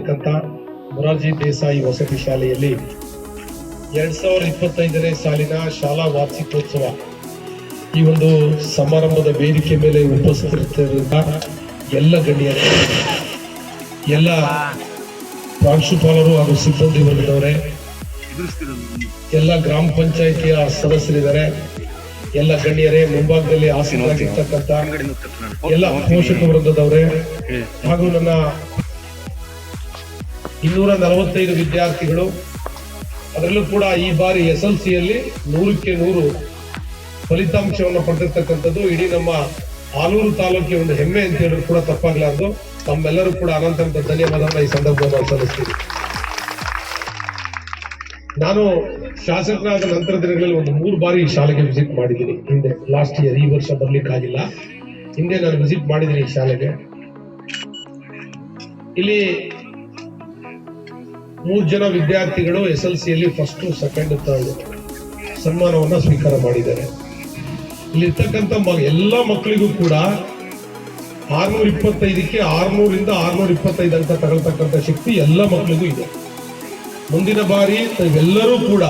ಇರ್ತಕ್ಕಂಥ ಮೊರಾರ್ಜಿ ದೇಸಾಯಿ ವಸತಿ ಶಾಲೆಯಲ್ಲಿ ಎರಡ್ ಸಾವಿರದ ಇಪ್ಪತ್ತೈದನೇ ಸಾಲಿನ ಶಾಲಾ ವಾರ್ಷಿಕೋತ್ಸವ ಈ ಒಂದು ಸಮಾರಂಭದ ವೇದಿಕೆ ಮೇಲೆ ಉಪಸ್ಥಿತರಿದ್ದ ಎಲ್ಲ ಗಣ್ಯರು, ಎಲ್ಲ ಪ್ರಾಂಶುಪಾಲರು ಹಾಗೂ ಸಿಬ್ಬಂದಿ ವರ್ಗದವರೇ ಎಲ್ಲ ಗ್ರಾಮ ಪಂಚಾಯಿತಿಯ ಸದಸ್ಯರಿದ್ದಾರೆ, ಎಲ್ಲ ಗಣ್ಯರೇ, ಮುಂಭಾಗದಲ್ಲಿ ಆಸೀನರಾಗಿರ್ತಕ್ಕಂಥ ಎಲ್ಲ ಪೋಷಕ ವೃಂದದವರೇ ಹಾಗೂ ನನ್ನ ಇನ್ನೂರ ನಲವತ್ತೈದು ವಿದ್ಯಾರ್ಥಿಗಳು. ಅದರಲ್ಲೂ ಕೂಡ ಈ ಬಾರಿ ಎಸ್ ಎಲ್ ಸಿಯಲ್ಲಿ ನೂರಕ್ಕೆ ನೂರು ಫಲಿತಾಂಶವನ್ನು ಪಡೆದಿರ್ತಕ್ಕಂಥದ್ದು ಇಡೀ ನಮ್ಮ ಆಲೂರು ತಾಲೂಕಿಗೆ ಒಂದು ಹೆಮ್ಮೆ ಅಂತ ಹೇಳಿದ್ರು ಕೂಡ ತಪ್ಪಾಗ್ಲಾರ್ದು ತಮ್ಮೆಲ್ಲರೂ ಕೂಡ ಅನಂತ ಧನ್ಯವಾದ ಈ ಸಂದರ್ಭದಲ್ಲಿ ಸಲ್ಲಿಸ್ತೀನಿ. ನಾನು ಶಾಸಕರಾದ ನಂತರ ದಿನಗಳಲ್ಲಿ ಒಂದು ಮೂರು ಬಾರಿ ಈ ಶಾಲೆಗೆ ವಿಸಿಟ್ ಮಾಡಿದ್ದೀನಿ. ಹಿಂದೆ ಲಾಸ್ಟ್ ಇಯರ್ ಈ ವರ್ಷ ಬರ್ಲಿಕ್ಕಾಗಿಲ್ಲ. ಹಿಂದೆ ನಾನು ವಿಸಿಟ್ ಮಾಡಿದ್ದೀನಿ ಈ ಶಾಲೆಗೆ. ಇಲ್ಲಿ ಮೂರು ಜನ ವಿದ್ಯಾರ್ಥಿಗಳು ಎಸ್ ಎಲ್ ಸಿಯಲ್ಲಿ ಫಸ್ಟು ಸೆಕೆಂಡ್ ಥರ್ಡ್ ಸನ್ಮಾನವನ್ನು ಸ್ವೀಕಾರ ಮಾಡಿದ್ದಾರೆ. ಇಲ್ಲಿರ್ತಕ್ಕಂಥ ಮ- ಎಲ್ಲ ಮಕ್ಕಳಿಗೂ ಕೂಡ ಆರ್ನೂರ ಇಪ್ಪತ್ತೈದಕ್ಕೆ ಆರ್ನೂರಿಂದ ಆರ್ನೂರ ಇಪ್ಪತ್ತೈದು ಅಂತ ತಗೊಳ್ತಕ್ಕಂಥ ಶಕ್ತಿ ಎಲ್ಲ ಮಕ್ಕಳಿಗೂ ಇದೆ. ಮುಂದಿನ ಬಾರಿ ತಾವೆಲ್ಲರೂ ಕೂಡ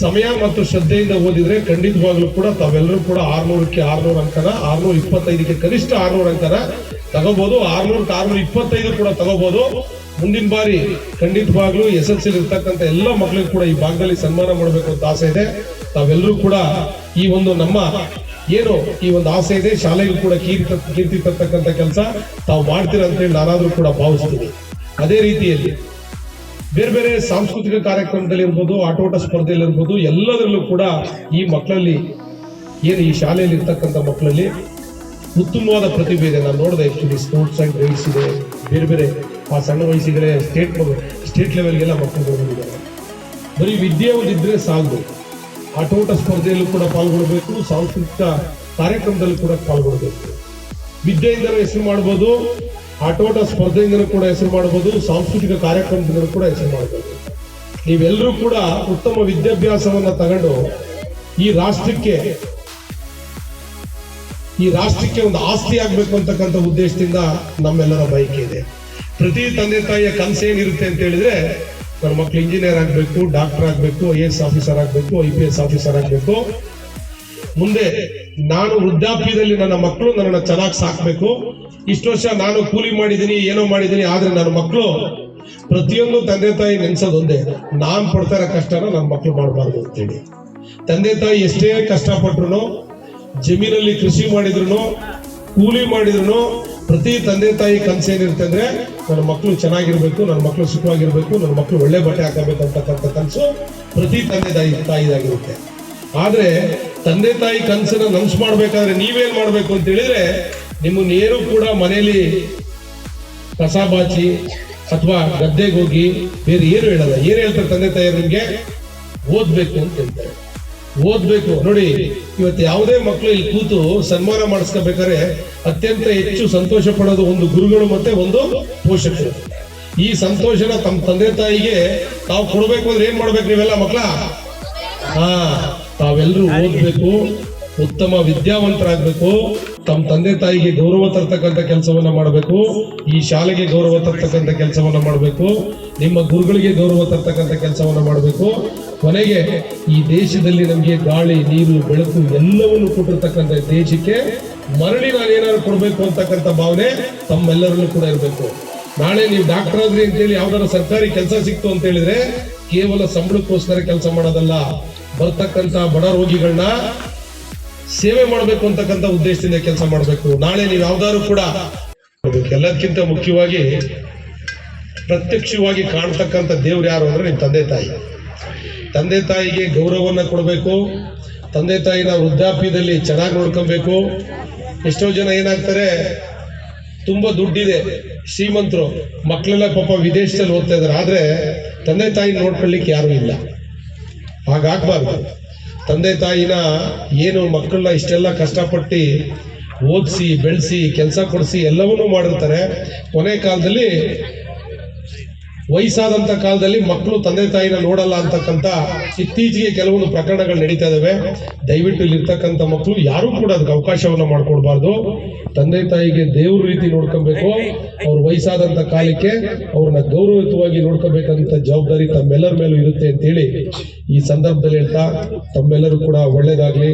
ಸಮಯ ಮತ್ತು ಶ್ರದ್ಧೆಯಿಂದ ಓದಿದ್ರೆ ಖಂಡಿತವಾಗ್ಲೂ ಕೂಡ ತಾವೆಲ್ಲರೂ ಕೂಡ ಆರ್ನೂರಕ್ಕೆ ಆರ್ನೂರು ಅಂಕನ, ಆರ್ನೂರ ಇಪ್ಪತ್ತೈದಕ್ಕೆ ಕನಿಷ್ಠ ಆರ್ನೂರು ಅಂಕನ ತಗೋಬಹುದು ಆರ್ನೂರ ಆರ್ನೂರ ಇಪ್ಪತ್ತೈದು ಕೂಡ ತಗೋಬಹುದು ಮುಂದಿನ ಬಾರಿ ಖಂಡಿತವಾಗ್ಲೂ ಎಸ್ ಎಲ್ ಸಿ ಇರ್ತಕ್ಕಂಥ ಎಲ್ಲ ಮಕ್ಕಳಿಗೂ ಕೂಡ ಈ ಭಾಗದಲ್ಲಿ ಸನ್ಮಾನ ಮಾಡಬೇಕು ಅಂತ ಆಸೆ ಇದೆ. ತಾವೆಲ್ಲರೂ ಕೂಡ ಈ ಒಂದು ನಮ್ಮ ಏನು ಈ ಒಂದು ಆಸೆ ಇದೆ, ಶಾಲೆಗೂ ಕೂಡ ಕೀರ್ತಿ ಕೀರ್ತಿ ತರ್ತಕ್ಕಂಥ ಕೆಲಸ ತಾವು ಮಾಡ್ತೀರ ಅಂತ ಹೇಳಿ ನಾನಾದ್ರೂ ಕೂಡ ಭಾವಿಸ್ತೀನಿ. ಅದೇ ರೀತಿಯಲ್ಲಿ ಬೇರೆ ಬೇರೆ ಸಾಂಸ್ಕೃತಿಕ ಕಾರ್ಯಕ್ರಮದಲ್ಲಿ ಇರ್ಬೋದು, ಆಟೋಟ ಸ್ಪರ್ಧೆಯಲ್ಲಿ ಇರ್ಬೋದು, ಎಲ್ಲದರಲ್ಲೂ ಕೂಡ ಈ ಮಕ್ಕಳಲ್ಲಿ, ಏನು ಈ ಶಾಲೆಯಲ್ಲಿ ಇರ್ತಕ್ಕಂಥ ಮಕ್ಕಳಲ್ಲಿ ಉತ್ತಮವಾದ ಪ್ರತಿಭೆ ಇದೆ ನಾನು ನೋಡಿದೆ ಆ್ಯಕ್ಚುಲಿ ಸ್ಪೋರ್ಟ್ಸ್ ಆ್ಯಂಡ್ ರೈಡ್ಸ್ ಇದೆ. ಬೇರೆ ಬೇರೆ ಆ ಸಣ್ಣ ವಯಸ್ಸಿಗೆ ಸ್ಟೇಟ್ ಸ್ಟೇಟ್ ಲೆವೆಲ್ಗೆಲ್ಲ ಮಕ್ಕಳು ಬಂದಿದ್ದಾರೆ ಬರೀ ವಿದ್ಯೆ ಒಂದಿದ್ರೆ ಸಾಲದು ಆಟೋಟ ಸ್ಪರ್ಧೆಯಲ್ಲೂ ಕೂಡ ಪಾಲ್ಗೊಳ್ಬೇಕು, ಸಾಂಸ್ಕೃತಿಕ ಕಾರ್ಯಕ್ರಮದಲ್ಲೂ ಕೂಡ ಪಾಲ್ಗೊಳ್ಬೇಕು. ವಿದ್ಯೆಯಿಂದಲೂ ಹೆಸರು ಮಾಡ್ಬೋದು ಆಟೋಟ ಸ್ಪರ್ಧೆಯಿಂದಲೂ ಕೂಡ ಹೆಸರು ಮಾಡ್ಬೋದು, ಸಾಂಸ್ಕೃತಿಕ ಕಾರ್ಯಕ್ರಮದಿಂದಲೂ ಕೂಡ ಹೆಸರು ಮಾಡ್ಬೋದು. ನೀವೆಲ್ಲರೂ ಕೂಡ ಉತ್ತಮ ವಿದ್ಯಾಭ್ಯಾಸವನ್ನು ತಗೊಂಡು ಈ ರಾಷ್ಟ್ರಕ್ಕೆ ಈ ರಾಷ್ಟ್ರಕ್ಕೆ ಒಂದು ಆಸ್ತಿ ಆಗ್ಬೇಕು ಅಂತಕ್ಕಂಥ ಉದ್ದೇಶದಿಂದ ನಮ್ಮೆಲ್ಲರ ಬಯಕೆ ಇದೆ. ಪ್ರತಿ ತಂದೆ ತಾಯಿಯ ಕನಸು ಏನಿರುತ್ತೆ ಅಂತ ಹೇಳಿದ್ರೆ ನನ್ನ ಮಕ್ಳು ಇಂಜಿನಿಯರ್ ಆಗ್ಬೇಕು ಡಾಕ್ಟರ್ ಆಗ್ಬೇಕು ಐ ಎಸ್ ಆಫೀಸರ್ ಆಗ್ಬೇಕು ಐ ಪಿ ಎಸ್ ಆಫೀಸರ್ ಆಗ್ಬೇಕು. ಮುಂದೆ ನಾನು ವೃದ್ಧಾಪ್ಯದಲ್ಲಿ ನನ್ನ ಮಕ್ಕಳು ನನ್ನನ್ನು ಚೆನ್ನಾಗಿ ಸಾಕ್ಬೇಕು. ಇಷ್ಟು ವರ್ಷ ನಾನು ಕೂಲಿ ಮಾಡಿದ್ದೀನಿ, ಏನೋ ಮಾಡಿದ್ದೀನಿ, ಆದ್ರೆ ನನ್ನ ಮಕ್ಕಳು ಪ್ರತಿಯೊಂದು ತಂದೆ ತಾಯಿ ನೆನ್ಸೋದೊಂದೇ ನಾನ್ ಪಡ್ತಾ ಇರೋ ಕಷ್ಟನ ನನ್ನ ಮಕ್ಕಳು ಮಾಡಬಾರ್ದು ಅಂತೇಳಿ. ತಂದೆ ತಾಯಿ ಎಷ್ಟೇ ಕಷ್ಟಪಟ್ರು ಜಮೀನಲ್ಲಿ ಕೃಷಿ ಮಾಡಿದ್ರು ಕೂಲಿ ಮಾಡಿದ್ರು ಪ್ರತಿ ತಂದೆ ತಾಯಿ ಕನಸು ಏನಿರುತ್ತೆ ಅಂದ್ರೆ ನನ್ನ ಮಕ್ಕಳು ಚೆನ್ನಾಗಿರ್ಬೇಕು, ನನ್ನ ಮಕ್ಕಳು ಸುಖವಾಗಿರ್ಬೇಕು, ನನ್ನ ಮಕ್ಕಳು ಒಳ್ಳೆ ಬಟ್ಟೆ ಹಾಕಬೇಕು ಅಂತಕ್ಕಂಥ ಕನಸು ಪ್ರತಿ ತಂದೆ ತಾಯಿ, ತಾಯಿದಾಗಿರುತ್ತೆ. ಆದ್ರೆ ತಂದೆ ತಾಯಿ ಕನಸನ್ನ ನನ್ಸ್ ಮಾಡ್ಬೇಕಾದ್ರೆ ನೀವೇನ್ ಮಾಡ್ಬೇಕು ಅಂತ ಹೇಳಿದ್ರೆ, ನಿಮ್ಮ ನೇರು ಕೂಡ ಮನೆಯಲ್ಲಿ ಕಸ ಬಾಚಿ ಅಥವಾ ಗದ್ದೆಗೆ ಹೋಗಿ, ಬೇರೆ ಏನು ಹೇಳಲ್ಲ. ಏನು ಹೇಳ್ತಾರೆ ತಂದೆ ತಾಯಿ ನಿಮ್ಗೆ? ಓದ್ಬೇಕು ಅಂತ ಹೇಳ್ತಾರೆ. ಓದ್ಬೇಕು. ನೋಡಿ, ಇವತ್ತು ಯಾವುದೇ ಮಕ್ಕಳು ಇಲ್ಲಿ ಕೂತು ಸನ್ಮಾನ ಮಾಡಿಸ್ಕೋಬೇಕಾದ್ರೆ ಅತ್ಯಂತ ಹೆಚ್ಚು ಸಂತೋಷ ಪಡೋದು ಒಂದು ಗುರುಗಳು ಮತ್ತೆ ಒಂದು ಪೋಷಕರು. ಈ ಸಂತೋಷನ ತಮ್ಮ ತಂದೆ ತಾಯಿಗೆ ತಾವು ಕೊಡಬೇಕು ಅಂದ್ರೆ ಏನ್ ಮಾಡ್ಬೇಕು ನೀವೆಲ್ಲ ಮಕ್ಕಳ? ಹಾ ತಾವೆಲ್ಲರೂ ಓದ್ಬೇಕು, ಉತ್ತಮ ವಿದ್ಯಾವಂತರಾಗಬೇಕು. ತಮ್ಮ ತಂದೆ ತಾಯಿಗೆ ಗೌರವ ತರ್ತಕ್ಕಂಥ ಕೆಲಸವನ್ನ ಮಾಡಬೇಕು. ಈ ಶಾಲೆಗೆ ಗೌರವ ತರ್ತಕ್ಕಂಥ ಕೆಲಸವನ್ನ ಮಾಡಬೇಕು. ನಿಮ್ಮ ಗುರುಗಳಿಗೆ ಗೌರವ ತರ್ತಕ್ಕಂಥ ಕೆಲಸವನ್ನ ಮಾಡಬೇಕು. ಕೊನೆಗೆ ಈ ದೇಶದಲ್ಲಿ ನಮಗೆ ಗಾಳಿ, ನೀರು, ಬೆಳಕು ಎಲ್ಲವನ್ನು ಕೊಟ್ಟಿರ್ತಕ್ಕಂಥ ದೇಶಕ್ಕೆ ಮರಳಿ ನಾನು ಏನಾದ್ರು ಕೊಡಬೇಕು ಅಂತಕ್ಕಂಥ ಭಾವನೆ ತಮ್ಮೆಲ್ಲರಲ್ಲೂ ಕೂಡ ಇರಬೇಕು. ನಾಳೆ ನೀವು ಡಾಕ್ಟರ್ ಆದ್ರಿ ಅಂತೇಳಿ ಯಾವ್ದಾರ ಸರ್ಕಾರಿ ಕೆಲಸ ಸಿಕ್ತು ಅಂತ ಹೇಳಿದ್ರೆ ಕೇವಲ ಸಂಬಳಕ್ಕೋಸ್ಕರ ಕೆಲಸ ಮಾಡೋದಲ್ಲ. ಬರ್ತಕ್ಕಂಥ ಬಡ ರೋಗಿಗಳನ್ನ ಸೇವೆ ಮಾಡಬೇಕು ಅಂತಕ್ಕಂಥ ಉದ್ದೇಶದಿಂದ ಕೆಲಸ ಮಾಡಬೇಕು. ನಾಳೆ ನೀವು ಯಾವ್ದಾದ್ರು ಕೂಡ ಎಲ್ಲದಕ್ಕಿಂತ ಮುಖ್ಯವಾಗಿ ಪ್ರತ್ಯಕ್ಷವಾಗಿ ಕಾಣ್ತಕ್ಕಂಥ ದೇವ್ರು ಯಾರು ಅಂದ್ರೆ ನಿಮ್ಮ ತಂದೆ ತಾಯಿ. ತಂದೆ ತಾಯಿಗೆ ಗೌರವವನ್ನು ಕೊಡಬೇಕು. ತಂದೆ ತಾಯಿನ ವೃದ್ಧಾಪ್ಯದಲ್ಲಿ ಚೆನ್ನಾಗಿ ನೋಡ್ಕೊಬೇಕು. ಎಷ್ಟೋ ಜನ ಏನಾಗ್ತಾರೆ, ತುಂಬಾ ದುಡ್ಡಿದೆ. ಶ್ರೀಮಂತರು ಮಕ್ಕಳೆಲ್ಲ ಪಾಪ ವಿದೇಶದಲ್ಲಿ ಓದ್ತಾ ಇದಾರೆ ಆದ್ರೆ ತಂದೆ ತಾಯಿ ನೋಡ್ಕೊಳ್ಳಿಕ್ಕೆ ಯಾರು ಇಲ್ಲ. ಹಾಗಾಗ್ಬಾರ್ದು. ತಂದೆ ತಾಯಿನ ಏನು ಮಕ್ಕಳನ್ನ ಇಷ್ಟೆಲ್ಲ ಕಷ್ಟಪಟ್ಟು ಓದಿಸಿ ಬೆಳೆಸಿ ಕೆಲಸ ಕೊಡಿಸಿ ಎಲ್ಲವನ್ನೂ ಮಾಡಿರ್ತಾರೆ. ಕೊನೆ ಕಾಲದಲ್ಲಿ ವಯಸ್ಸಾದಂತ ಕಾಲದಲ್ಲಿ ಮಕ್ಕಳು ತಂದೆ ತಾಯಿನ ನೋಡಲ್ಲ ಅಂತಕ್ಕಂತ ಇತ್ತೀಚೆಗೆ ಕೆಲವೊಂದು ಪ್ರಕರಣಗಳು ನಡೀತಾ ಇದಾವೆ. ದಯವಿಟ್ಟು ಇಲ್ಲಿರ್ತಕ್ಕಂಥ ಮಕ್ಕಳು ಯಾರು ಕೂಡ ಅದಕ್ಕೆ ಅವಕಾಶವನ್ನ ಮಾಡ್ಕೊಡ್ಬಾರ್ದು. ತಂದೆ ತಾಯಿಗೆ ದೇವ್ರ ರೀತಿ ನೋಡ್ಕೊಬೇಕು. ಅವ್ರ ವಯಸ್ಸಾದಂತ ಕಾಲಕ್ಕೆ ಅವ್ರನ್ನ ಗೌರವಯುತವಾಗಿ ನೋಡ್ಕೋಬೇಕಂತ ಜವಾಬ್ದಾರಿ ತಮ್ಮೆಲ್ಲರ ಮೇಲೂ ಇರುತ್ತೆ ಅಂತೇಳಿ ಈ ಸಂದರ್ಭದಲ್ಲಿ ಹೇಳ್ತಾ, ತಮ್ಮೆಲ್ಲರೂ ಕೂಡ ಒಳ್ಳೇದಾಗ್ಲಿ.